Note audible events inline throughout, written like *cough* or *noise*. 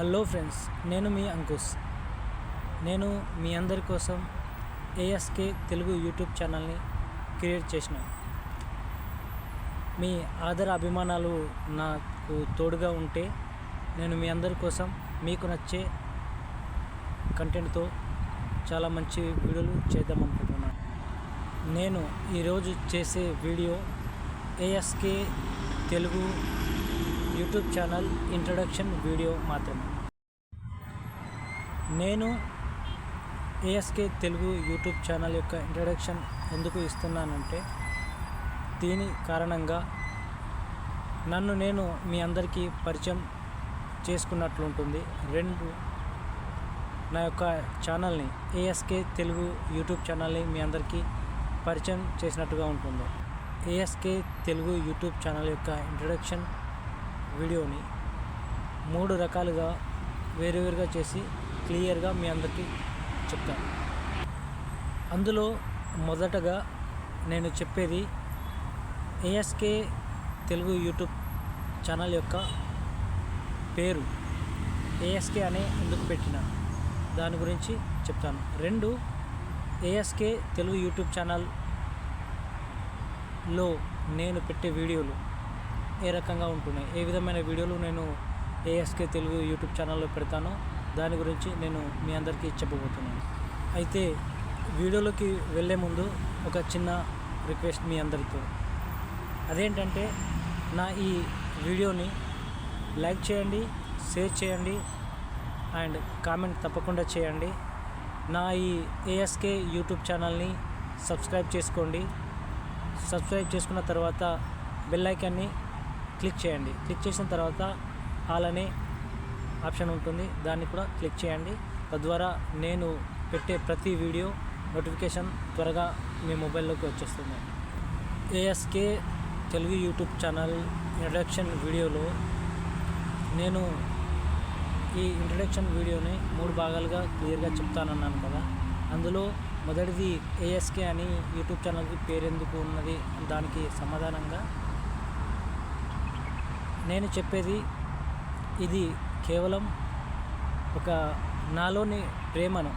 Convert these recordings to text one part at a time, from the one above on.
Hello friends నేను మీ అంకుష్ నేను మీ అందరి కోసం ఏఎస్కే తెలుగు యూట్యూబ్ ఛానల్ని క్రియేట్ చేసిన. మీ ఆదర అభిమానాలు నాకు తోడుగా ఉంటే నేను మీ అందరి కోసం మీకు నచ్చే కంటెంట్తో చాలా మంచి వీడియోలు చేద్దాం అనుకుంటున్నాను. నేను ఈరోజు చేసే video ASK Telugu YouTube channel introduction video మాత్రమే. నేను ఏఎస్కే తెలుగు యూట్యూబ్ ఛానల్ యొక్క ఇంట్రడక్షన్ ఎందుకు ఇస్తున్నానంటే దీని కారణంగా నన్ను నేను మీ అందరికీ పరిచయం చేసుకున్నట్లుంటుంది. రెండు నా యొక్క ఛానల్ని ఏఎస్కే తెలుగు యూట్యూబ్ ఛానల్ని మీ అందరికీ పరిచయం చేసినట్టుగా ఉంటుంది. ఏఎస్కే తెలుగు యూట్యూబ్ ఛానల్ యొక్క ఇంట్రడక్షన్ వీడియోని మూడు రకాలుగా వేరువేరుగా చేసి క్లియర్గా మీ అందరికీ చెప్తాను. అందులో మొదటగా నేను చెప్పేది ఏఎస్కే తెలుగు యూట్యూబ్ ఛానల్ యొక్క పేరు ఏఎస్కే అనే ఎందుకు పెట్టిన దాని గురించి చెప్తాను. రెండు ఏఎస్కే తెలుగు యూట్యూబ్ ఛానల్లో నేను పెట్టే వీడియోలు ఏ రకంగా ఉంటున్నాయి? ఏ విధమైన వీడియోలు నేను ఏఎస్కే తెలుగు యూట్యూబ్ ఛానల్లో పెడతానో దాని గురించి నేను మీ అందరికీ చెప్పబోతున్నాను. అయితే వీడియోలోకి వెళ్ళే ముందు ఒక చిన్న రిక్వెస్ట్ మీ అందరితో. అదేంటంటే నా ఈ వీడియోని లైక్ చేయండి షేర్ చేయండి అండ్ కామెంట్ తప్పకుండా చేయండి. నా ఈ ఏఎస్కే యూట్యూబ్ ఛానల్ని సబ్స్క్రైబ్ చేసుకోండి. సబ్స్క్రైబ్ చేసుకున్న తర్వాత బెల్ ఐకాన్ని క్లిక్ చేయండి. క్లిక్ చేసిన తర్వాత ఆల్ అనే ఆప్షన్ ఉంటుంది. దాన్ని కూడా క్లిక్ చేయండి. తద్వారా నేను పెట్టే ప్రతి వీడియో నోటిఫికేషన్ త్వరగా మీ మొబైల్లోకి వచ్చేస్తుంది. ASK Telugu YouTube channel introduction వీడియోలో నేను ఈ ఇంట్రడక్షన్ వీడియోని మూడు భాగాలుగా క్లియర్గా చెప్తానన్నాను కదా. అందులో మొదటిది ఏఎస్కే అని యూట్యూబ్ ఛానల్కి పేరెందుకు ఉన్నది దానికి సమాధానంగా నేను చెప్పేది ఇది కేవలం ఒక నాలోని ప్రేమను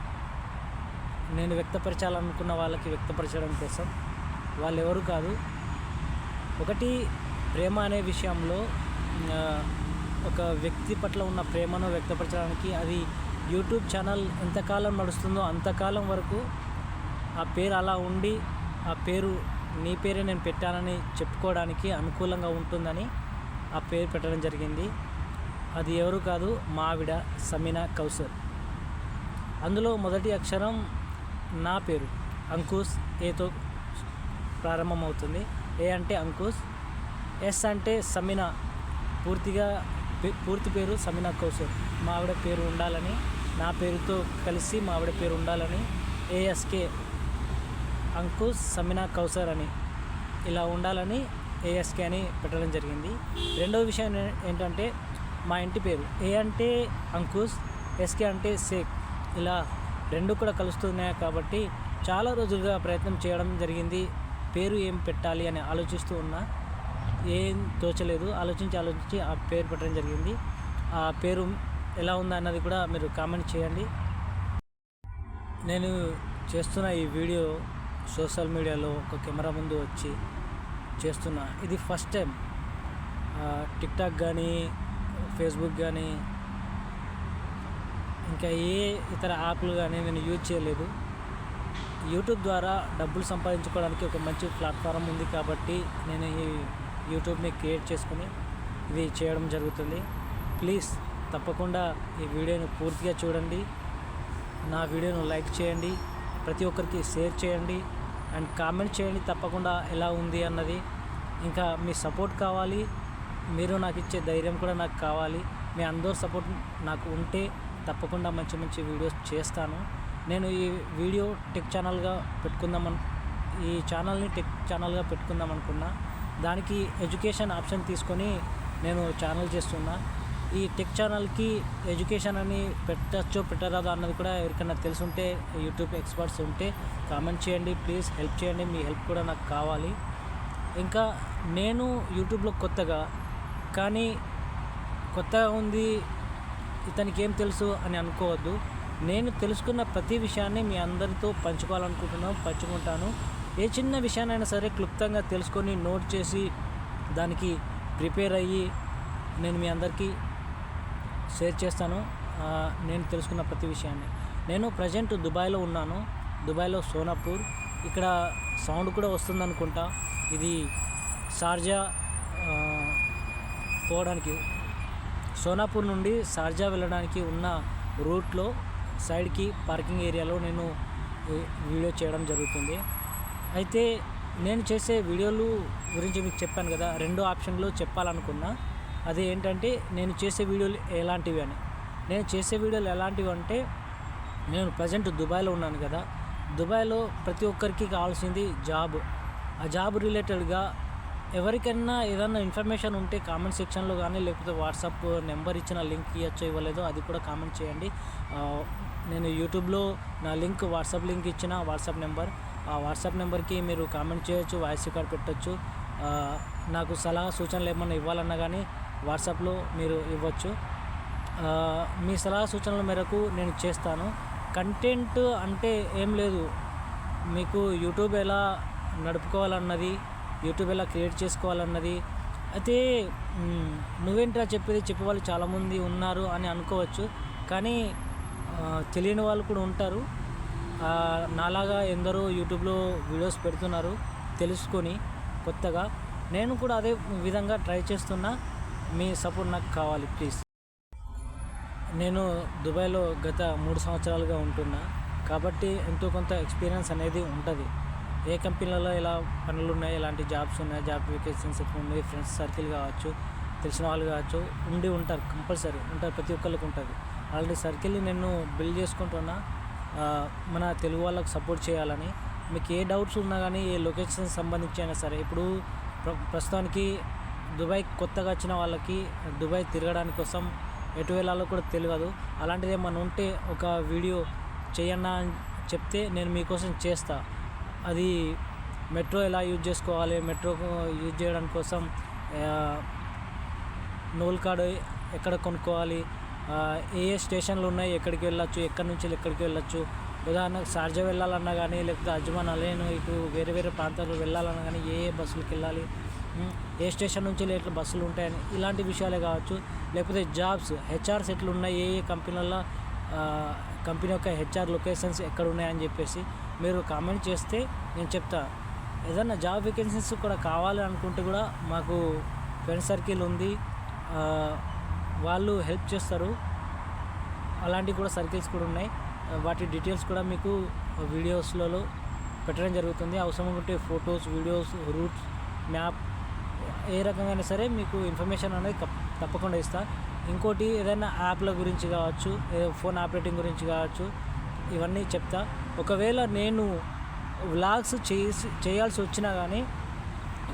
నేను వ్యక్తపరచాలనుకున్న వాళ్ళకి వ్యక్తపరచడం కోసం. వాళ్ళు ఎవరు కాదు. ఒకటి ప్రేమ అనే విషయంలో ఒక వ్యక్తి పట్ల ఉన్న ప్రేమను వ్యక్తపరచడానికి అది యూట్యూబ్ ఛానల్ ఎంతకాలం నడుస్తుందో అంతకాలం వరకు ఆ పేరు అలా ఉండి ఆ పేరు నీ పేరే నేను పెట్టానని చెప్పుకోవడానికి అనుకూలంగా ఉంటుందని ఆ పేరు పెట్టడం జరిగింది. అది ఎవరు కాదు మావిడ సమీనా కౌసర్ అందులో మొదటి అక్షరం నా పేరు అంకుష్ ఏతో ప్రారంభమవుతుంది. ఏ అంటే అంకుష్ ఎస్ అంటే సమీనా. పూర్తిగా పే- పూర్తి పేరు సమీనా కౌసర్ మా ఆవిడ పేరు ఉండాలని నా పేరుతో కలిసి మా ఆవిడ పేరు ఉండాలని ఏఎస్కే అంకుష్ సమీనా కౌసర్ అని ఇలా ఉండాలని ఏఎస్కే అని పెట్టడం జరిగింది. రెండవ విషయం ఏంటంటే మా ఇంటి పేరు. ఏ అంటే అంకుష్ ఎస్కే అంటే షేక్ ఇలా రెండు కూడా కలుస్తున్నాయి కాబట్టి చాలా రోజులుగా ప్రయత్నం చేయడం జరిగింది. పేరు ఏం పెట్టాలి అని ఆలోచిస్తూ ఉన్నా ఏం తోచలేదు. ఆలోచించి ఆలోచించి ఆ పేరు పెట్టడం జరిగింది. ఆ పేరు ఎలా ఉందా అన్నది కూడా మీరు కామెంట్ చేయండి. నేను చేస్తున్న ఈ వీడియో సోషల్ మీడియాలో ఒక కెమెరా ముందు వచ్చి చేస్తున్నా. ఇది ఫస్ట్ టైం టిక్టాక్ కానీ ఫేస్బుక్ కానీ ఇంకా ఏ ఇతర యాప్లు కానీ నేను యూజ్ చేయలేదు. యూట్యూబ్ ద్వారా డబ్బులు సంపాదించుకోవడానికి ఒక మంచి ప్లాట్ఫారం ఉంది కాబట్టి నేను ఈ యూట్యూబ్ని క్రియేట్ చేసుకుని ఇది చేయడం జరుగుతుంది. ప్లీజ్ తప్పకుండా ఈ వీడియోను పూర్తిగా చూడండి. నా వీడియోను లైక్ చేయండి. ప్రతి ఒక్కరికి షేర్ చేయండి. అండ్ కామెంట్ చేయండి తప్పకుండా ఎలా ఉంది అన్నది. ఇంకా మీ సపోర్ట్ కావాలి మీరు నాకు ఇచ్చే ధైర్యం కూడా నాకు కావాలి. మీ అందరి సపోర్ట్ నాకు ఉంటే తప్పకుండా మంచి మంచి వీడియోస్ చేస్తాను. నేను ఈ వీడియో టెక్ ఛానల్గా పెట్టుకుందామని ఈ ఛానల్ని టెక్ ఛానల్గా పెట్టుకుందాం అనుకున్నా. దానికి ఎడ్యుకేషన్ ఆప్షన్ తీసుకొని నేను ఛానల్ చేస్తున్నా. ఈ టెక్ ఛానల్కి ఎడ్యుకేషన్ అని పెట్టచ్చో పెట్టరాదో అన్నది కూడా ఎవరికైనా తెలుసుంటే యూట్యూబ్ ఎక్స్పర్ట్స్ ఉంటే కామెంట్ చేయండి ప్లీజ్ హెల్ప్ చేయండి మీ హెల్ప్ కూడా నాకు కావాలి. ఇంకా నేను యూట్యూబ్లో కొత్తగా కానీ కొత్తగా ఉంది ఇతనికి ఏం తెలుసు అని అనుకోవద్దు. నేను తెలుసుకున్న ప్రతి విషయాన్ని మీ అందరితో పంచుకోవాలనుకుంటున్నాను పంచుకుంటాను. ఏ చిన్న విషయాన్నైనా సరే క్లుప్తంగా తెలుసుకొని నోట్ చేసి దానికి ప్రిపేర్ అయ్యి నేను మీ అందరికీ షేర్ చేస్తాను. నేను తెలుసుకున్న ప్రతి విషయాన్ని. నేను ప్రజెంట్ దుబాయ్లో ఉన్నాను. దుబాయ్లో సోనాపూర్. ఇక్కడ సౌండ్ కూడా వస్తుంది అనుకుంటా ఇది షార్జా పోవడానికి. సోనాపూర్ నుండి షార్జా వెళ్ళడానికి ఉన్న రూట్లో సైడ్కి పార్కింగ్ ఏరియాలో నేను వీడియో చేయడం జరుగుతుంది. అయితే నేను చేసే వీడియోలు గురించి మీకు చెప్పాను కదా రెండో ఆప్షన్లో చెప్పాలనుకున్నా. అది ఏంటంటే నేను చేసే వీడియోలు ఎలాంటివి అని. నేను చేసే వీడియోలు ఎలాంటివి అంటే నేను ప్రజెంట్ దుబాయ్లో ఉన్నాను కదా. దుబాయ్లో ప్రతి ఒక్కరికి కావాల్సింది జాబ్. ఆ జాబ్ రిలేటెడ్గా ఎవరికైనా ఏదైనా ఇన్ఫర్మేషన్ ఉంటే కామెంట్ సెక్షన్లో కానీ లేకపోతే వాట్సాప్ నెంబర్ ఇచ్చిన లింక్ ఇవ్వచ్చో ఇవ్వలేదో అది కూడా కామెంట్ చేయండి. నేను యూట్యూబ్లో నా లింక్ వాట్సాప్ లింక్ ఇచ్చిన వాట్సాప్ నెంబర్. ఆ వాట్సాప్ నెంబర్కి మీరు కామెంట్ చేయొచ్చు వాయిస్ రికార్డ్ పెట్టచ్చు. నాకు సలహా సూచనలు ఏమన్నా ఇవ్వాలన్నా కానీ వాట్సాప్లో మీరు ఇవ్వచ్చు. మీ సలహా సూచనల మేరకు నేను చేస్తాను. కంటెంట్ అంటే ఏం లేదు. మీకు యూట్యూబ్ ఎలా నడుపుకోవాలన్నది యూట్యూబ్ ఎలా క్రియేట్ చేసుకోవాలన్నది. అయితే నువ్వేంట్రా చెప్పేది? చెప్పే వాళ్ళు చాలామంది ఉన్నారు అని అనుకోవచ్చు. కానీ తెలియని వాళ్ళు కూడా ఉంటారు. నాలాగా ఎందరో యూట్యూబ్లో వీడియోస్ పెడుతున్నారు. తెలుసుకొని కొత్తగా. నేను కూడా అదే విధంగా ట్రై చేస్తున్నా. మీ సపోర్ట్ నాకు కావాలి ప్లీజ్. నేను దుబాయ్లో గత మూడు సంవత్సరాలుగా ఉంటున్నా. కాబట్టి ఎంతో కొంత ఎక్స్పీరియన్స్ అనేది ఉంటుంది. ఏ కంపెనీలలో ఎలా పనులు ఉన్నాయి ఎలాంటి జాబ్స్ ఉన్నాయి జాబ్ వెకేషన్స్ ఉన్నాయి ఫ్రెండ్స్ సర్కిల్ కావచ్చు తెలిసిన వాళ్ళు కావచ్చు ఉండి ఉంటారు కంపల్సరీ ఉంటారు ప్రతి ఒక్కరికి ఉంటుంది. ఆల్రెడీ సర్కిల్ని నేను బిల్డ్ చేసుకుంటున్నా. మన తెలుగు వాళ్ళకు సపోర్ట్ చేయాలని. మీకు ఏ డౌట్స్ ఉన్నా కానీ ఏ లొకేషన్ సంబంధించి అయినా సరే ఇప్పుడు ప్ర- ప్రస్తుతానికి దుబాయ్ కొత్తగా వచ్చిన వాళ్ళకి దుబాయ్ తిరగడానికి కోసం ఎటు వెళ్ళాలో కూడా తెలియదు. అలాంటిది ఏమన్నా ఉంటే ఒక వీడియో చేయన్నా అని చెప్తే నేను మీకోసం చేస్తా. అది మెట్రో ఎలా యూజ్ చేసుకోవాలి? మెట్రో యూజ్ చేయడం కోసం నూల్ కార్డు ఎక్కడ కొనుక్కోవాలి? ఏ ఏ స్టేషన్లు ఉన్నాయి? ఎక్కడికి వెళ్ళొచ్చు? ఎక్కడి నుంచి ఎక్కడికి వెళ్ళొచ్చు? ఉదాహరణకు షార్జా వెళ్ళాలన్నా కానీ లేకపోతే అజ్మాన్ అలేను ఇటు వేరే వేరే ప్రాంతాలకు వెళ్ళాలన్నా కానీ ఏ ఏ బస్సులకు వెళ్ళాలి? ఏ స్టేషన్ నుంచి ఎట్లా బస్సులు ఉంటాయని ఇలాంటి విషయాలే కావచ్చు. లేకపోతే జాబ్స్ హెచ్ఆర్స్ ఎట్లున్నాయి ఏ ఏ కంపెనీలలో కంపెనీ యొక్క హెచ్ఆర్ లొకేషన్స్ ఎక్కడ ఉన్నాయని చెప్పేసి మీరు కామెంట్ చేస్తే నేను చెప్తా. ఏదన్నా జాబ్ వేకెన్సీస్ కూడా కావాలి అనుకుంటే కూడా మాకు ఫ్రెండ్ సర్కిల్ ఉంది. వాళ్ళు హెల్ప్ చేస్తారు. అలాంటివి కూడా సర్కిల్స్ కూడా ఉన్నాయి. వాటి డీటెయిల్స్ కూడా మీకు వీడియోస్లలో పెట్టడం జరుగుతుంది. అవసరం ఉంటే ఫొటోస్ వీడియోస్ రూట్స్ మ్యాప్ ఏ రకంగా సరే మీకు ఇన్ఫర్మేషన్ అనేది తప్పకుండా ఇస్తా. ఇంకోటి ఏదైనా యాప్ల గురించి కావచ్చు ఫోన్ ఆపరేటింగ్ గురించి కావచ్చు ఇవన్నీ చెప్తా. ఒకవేళ నేను వ్లాగ్స్ చేసి చేయాల్సి వచ్చినా కానీ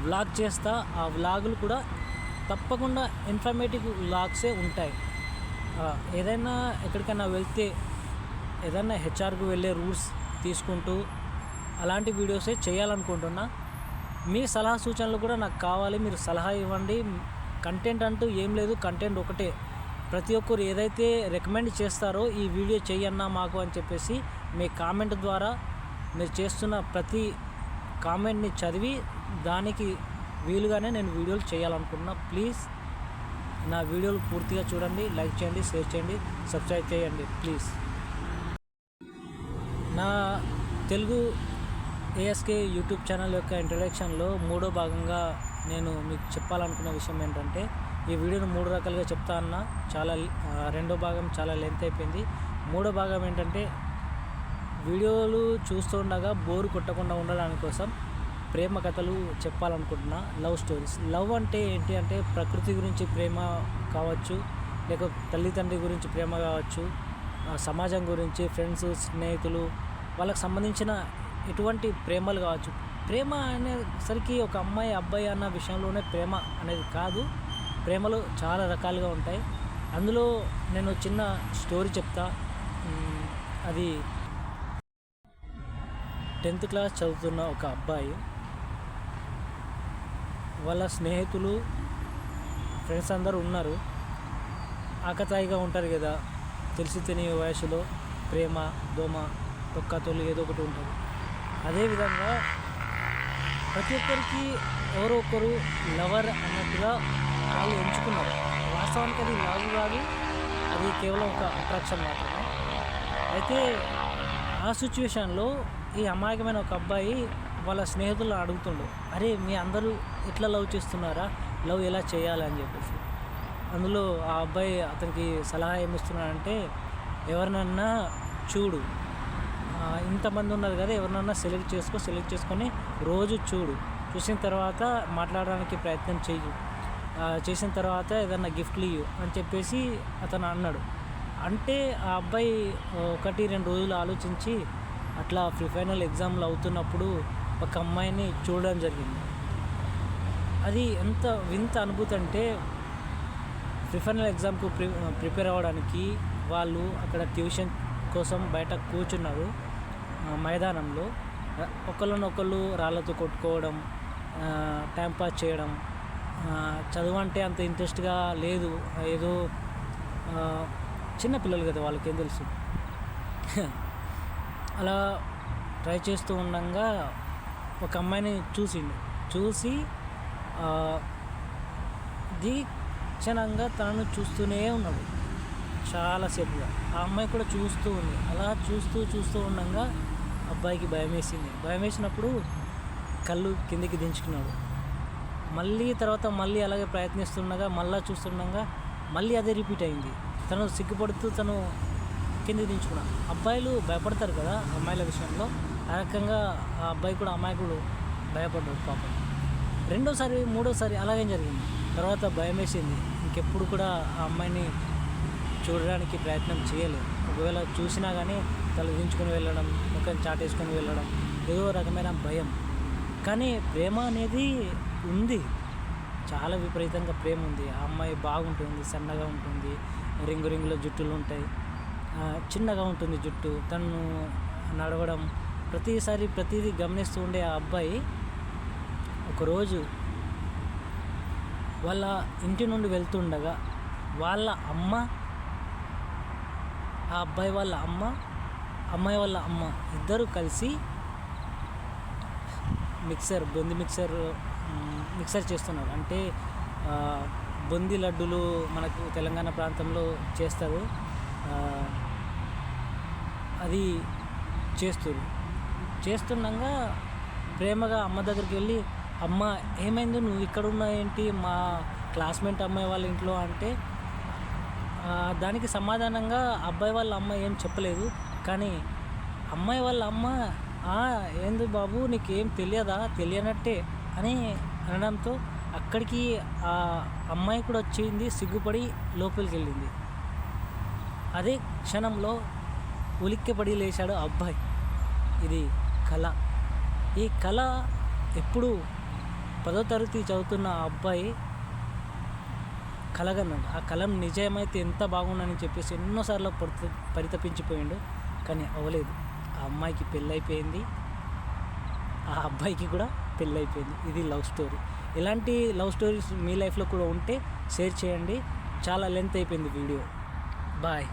వ్లాగ్ చేస్తా. ఆ వ్లాగులు కూడా తప్పకుండా ఇన్ఫర్మేటివ్ వ్లాగ్సే ఉంటాయి. ఏదైనా ఎక్కడికైనా వెళ్తే ఏదైనా హెచ్ఆర్కు వెళ్ళే రూట్స్ తీసుకుంటూ అలాంటి వీడియోసే చేయాలనుకుంటున్నా. మీ సలహా సూచనలు కూడా నాకు కావాలి మీరు సలహా ఇవ్వండి. కంటెంట్ అంటూ ఏం లేదు కంటెంట్ ఒకటే. ప్రతి ఒక్కరు ఏదైతే రికమెండ్ చేస్తారో ఈ వీడియో చెయ్యన్నా మాకు అని చెప్పేసి మీ కామెంట్ ద్వారా మీరు చేస్తున్న ప్రతి కామెంట్ని చదివి దానికి వీలుగానే నేను వీడియోలు చేయాలనుకుంటున్నా. ప్లీజ్ నా వీడియోలు పూర్తిగా చూడండి లైక్ చేయండి షేర్ చేయండి సబ్స్క్రైబ్ చేయండి ప్లీజ్. నా తెలుగు ఏఎస్కే యూట్యూబ్ ఛానల్ యొక్క ఇంట్రడక్షన్లో మూడో భాగంగా నేను మీకు చెప్పాలనుకున్న విషయం ఏంటంటే ఈ వీడియోను మూడు రకాలుగా చెప్తా అన్న చాలా రెండో భాగం చాలా లెంత్ అయిపోయింది. మూడో భాగం ఏంటంటే వీడియోలు చూస్తుండగా బోర్ కొట్టకుండా ఉండడానికి కోసం ప్రేమ కథలు చెప్పాలనుకుంటున్నా లవ్ స్టోరీస్. లవ్ అంటే ఏంటి అంటే ప్రకృతి గురించి ప్రేమ కావచ్చు లేక తల్లిదండ్రి గురించి ప్రేమ కావచ్చు సమాజం గురించి ఫ్రెండ్స్ స్నేహితులు వాళ్ళకి సంబంధించిన ఎటువంటి ప్రేమలు కావచ్చు. ప్రేమ అనేసరికి ఒక అమ్మాయి అబ్బాయి అన్న విషయంలోనే ప్రేమ అనేది కాదు. ప్రేమలు చాలా రకాలుగా ఉంటాయి. అందులో నేను చిన్న స్టోరీ చెప్తా. అది టెన్త్ క్లాస్ చదువుతున్న ఒక అబ్బాయి. వాళ్ళ స్నేహితులు ఫ్రెండ్స్ అందరూ ఉన్నారు. ఆకతాయిగా ఉంటారు కదా. తెలిసి తెలియ వయసులో ప్రేమ దోమ తొక్క తొలి ఏదో ఒకటి ఉంటుంది. అదేవిధంగా ప్రతి ఒక్కరికి ఎవరో ఒకరు లవర్ అన్నట్టుగా వాళ్ళు ఎంచుకున్నారు. వాస్తవానికి అది లవ్ కాదు అది కేవలం ఒక అట్రాక్షన్ మాత్రమే. అయితే ఆ సిచ్యువేషన్లో ఈ అమాయకమైన ఒక అబ్బాయి వాళ్ళ స్నేహితులను అడుగుతుండు అరే మీ అందరూ ఎట్లా లవ్ చేస్తున్నారా? లవ్ ఎలా చేయాలి? అని చెప్పేసి. అందులో ఆ అబ్బాయి అతనికి సలహా ఏమిస్తున్నాడంటే ఎవరినన్నా చూడు ఇంతమంది ఉన్నారు కదా ఎవరినన్నా సెలెక్ట్ చేసుకో సెలెక్ట్ చేసుకొని రోజు చూడు. చూసిన తర్వాత మాట్లాడడానికి ప్రయత్నం చెయ్యి. చేసిన తర్వాత ఏదన్నా గిఫ్ట్లు ఇవ్వు అని చెప్పేసి అతను అన్నాడు. అంటే ఆ అబ్బాయి ఒకటి రెండు రోజులు ఆలోచించి అట్లా ప్రీ ఫైనల్ ఎగ్జామ్లు అవుతున్నప్పుడు ఒక అమ్మాయిని చూడడం జరిగింది. అది ఎంత వింత అనుభూతి అంటే ప్రీ ఫైనల్ ఎగ్జామ్కు ప్రి ప్రిపేర్ అవ్వడానికి వాళ్ళు అక్కడ ట్యూషన్ కోసం బయట కూర్చున్నారు. మైదానంలో ఒకళ్ళనొకళ్ళు రాళ్ళతో కొట్టుకోవడం టైంపాస్ టైం పాస్ చేయడం చదువు అంటే అంత ఇంట్రెస్ట్గా లేదు. ఏదో చిన్న పిల్లలు కదా వాళ్ళకేం తెలుసు. *laughs* అలా ట్రై చేస్తూ ఉండగా ఒక అమ్మాయిని చూసిండు. చూసి దీక్షణంగా తనను చూస్తూనే ఉన్నాడు. చాలాసేపుగా ఆ అమ్మాయి కూడా చూస్తూ ఉంది. అలా చూస్తూ చూస్తూ ఉండగా అబ్బాయికి భయం వేసింది భయం వేసినప్పుడు కళ్ళు కిందికి దించుకున్నాడు. మళ్ళీ తర్వాత మళ్ళీ అలాగే ప్రయత్నిస్తుండగా మళ్ళీ చూస్తుండగా మళ్ళీ అదే రిపీట్ అయింది. తను సిగ్గుపడుతూ తను కింది దించుకున్నాడు అబ్బాయిలు భయపడతారు కదా అమ్మాయిల విషయంలో. ఆ రకంగా ఆ అబ్బాయి కూడా అమ్మాయికుడు భయపడ్డాడు పాపం. రెండోసారి మూడోసారి అలాగే జరిగింది? తర్వాత భయం వేసింది ఇంకెప్పుడు కూడా ఆ అమ్మాయిని చూడడానికి ప్రయత్నం చేయలేదు. ఒకవేళ చూసినా కానీ తల దించుకొని వెళ్ళడం ముఖం చాటేసుకొని వెళ్ళడం ఏదో రకమైన భయం. కానీ ప్రేమ అనేది ఉంది. చాలా విపరీతంగా ప్రేమ ఉంది. ఆ అమ్మాయి బాగుంటుంది సన్నగా ఉంటుంది రింగు రింగులో జుట్టులు ఉంటాయి. చిన్నగా ఉంటుంది జుట్టు. తను నడవడం ప్రతిసారి ప్రతిదీ గమనిస్తూ ఉండే ఆ అబ్బాయి ఒకరోజు వాళ్ళ ఇంటి నుండి వెళ్తుండగా వాళ్ళ అమ్మ ఆ అబ్బాయి వాళ్ళ అమ్మ అమ్మాయి వాళ్ళ అమ్మ ఇద్దరు కలిసి మిక్సర్ బొంది మిక్సర్ మిక్సర్ చేస్తున్నారు. అంటే బొంది లడ్డూలు మనకు తెలంగాణ ప్రాంతంలో చేస్తారు. అది చేస్తారు. చేస్తుండగా ప్రేమగా అమ్మ దగ్గరికి వెళ్ళి అమ్మ ఏమైంది? నువ్వు ఇక్కడ ఉన్నావు ఏంటి మా క్లాస్మేట్ అమ్మాయి వాళ్ళ ఇంట్లో అంటే దానికి సమాధానంగా అబ్బాయి వాళ్ళ అమ్మ ఏం చెప్పలేదు. కానీ అమ్మాయి వాళ్ళ అమ్మ ఏంది బాబు నీకేం తెలియదా? తెలియనట్టే అని అనడంతో అక్కడికి ఆ అమ్మాయి కూడా వచ్చింది సిగ్గుపడి లోపలికి వెళ్ళింది అదే క్షణంలో ఉలిక్కిపడి లేచాడు అబ్బాయి. ఇది కళ. ఈ కళ ఎప్పుడు పదో తరగతి చదువుతున్న అబ్బాయి కలగన్నాడు ఆ కలం నిజమైతే ఎంత బాగుండని చెప్పేసి ఎన్నోసార్లు పరిత పరితపించిపోయిండు. కానీ అవ్వలేదు. ఆ అమ్మాయికి పెళ్ళైపోయింది. ఆ అబ్బాయికి కూడా పెళ్ళైపోయింది. ఇది లవ్ స్టోరీ. ఇలాంటి లవ్ స్టోరీస్ మీ లైఫ్లో కూడా ఉంటే షేర్ చేయండి. చాలా లెంత్ అయిపోయింది వీడియో. బాయ్.